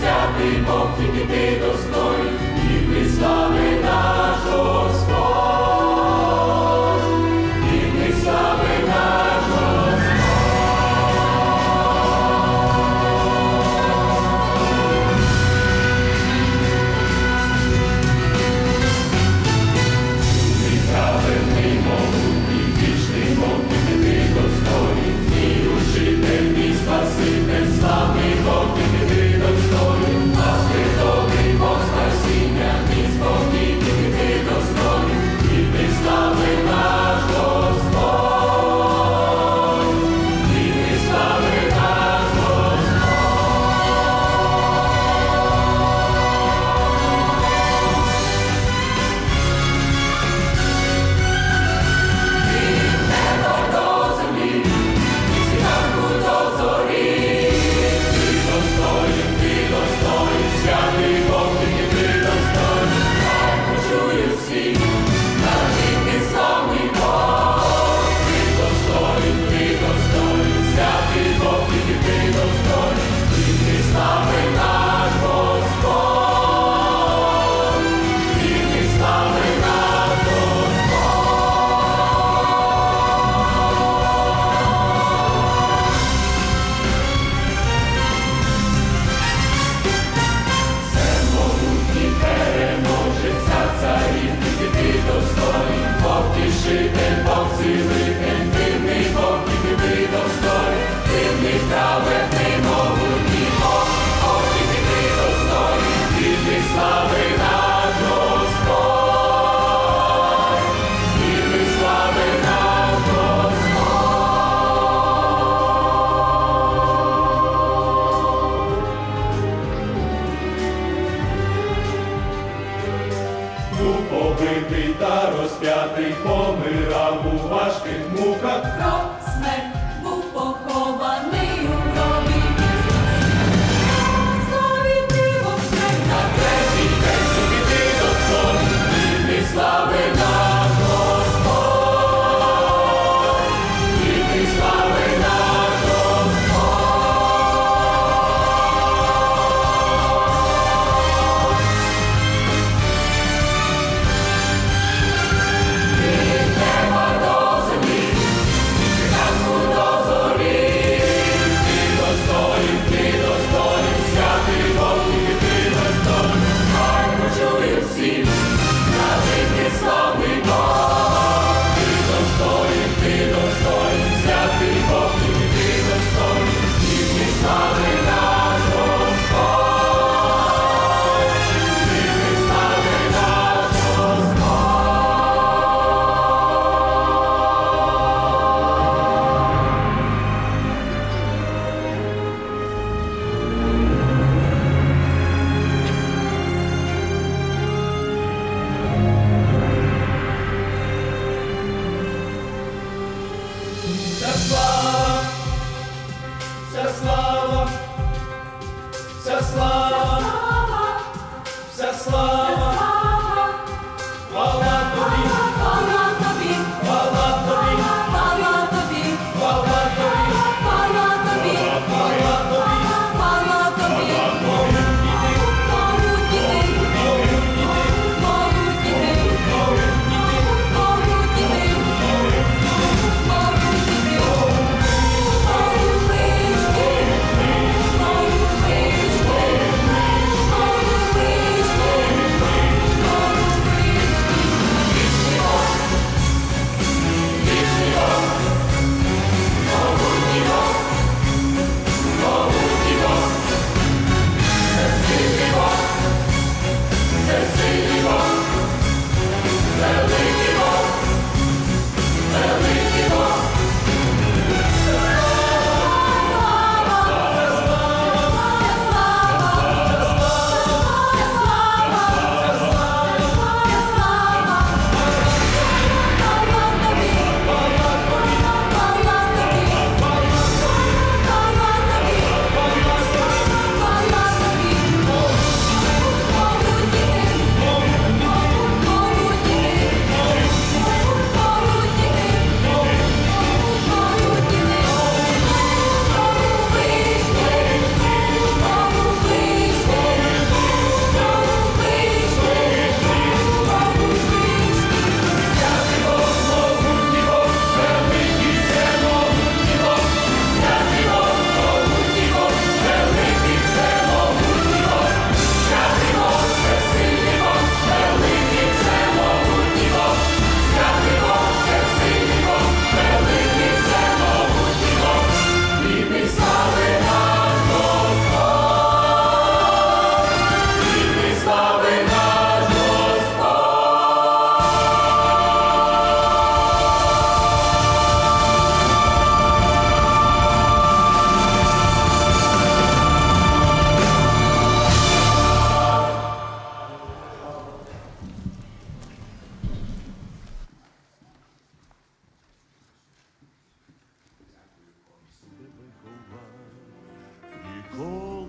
святий, мов тільки ти достойний. Побитий та розп'ятий помирав у важких муках. Кров смерть.